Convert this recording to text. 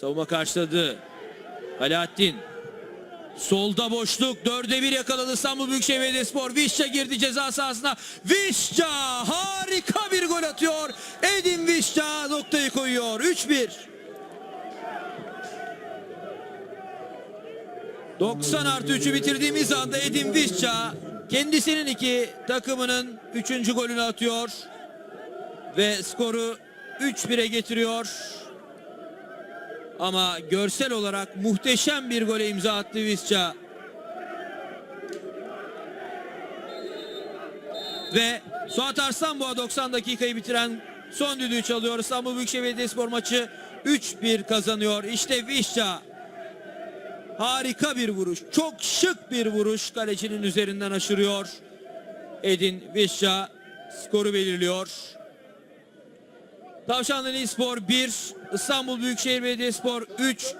Savunma karşıladı. Alaaddin. Solda boşluk. Dörde bir yakaladı İstanbul Büyükşehir Belediyespor. Vişça girdi ceza sahasına. Vişça harika bir gol atıyor. Edin Vişça noktayı koyuyor. 3-1. 90 artı 3'ü bitirdiğimiz anda Edin Vişça kendisinin iki takımının 3. golünü atıyor. Ve skoru 3-1'e getiriyor. Ama görsel olarak muhteşem bir gole imza attı Visca. Ve Suat Arslanboğa 90 dakikayı bitiren son düdüğü çalıyor. İstanbul Büyükşehir Belediyespor maçı 3-1 kazanıyor. İşte Visca harika bir vuruş. Çok şık bir vuruş kalecinin üzerinden aşırıyor. Edin Visca skoru belirliyor. Tavşanlı Spor 1, İstanbul Büyükşehir Belediyespor 3.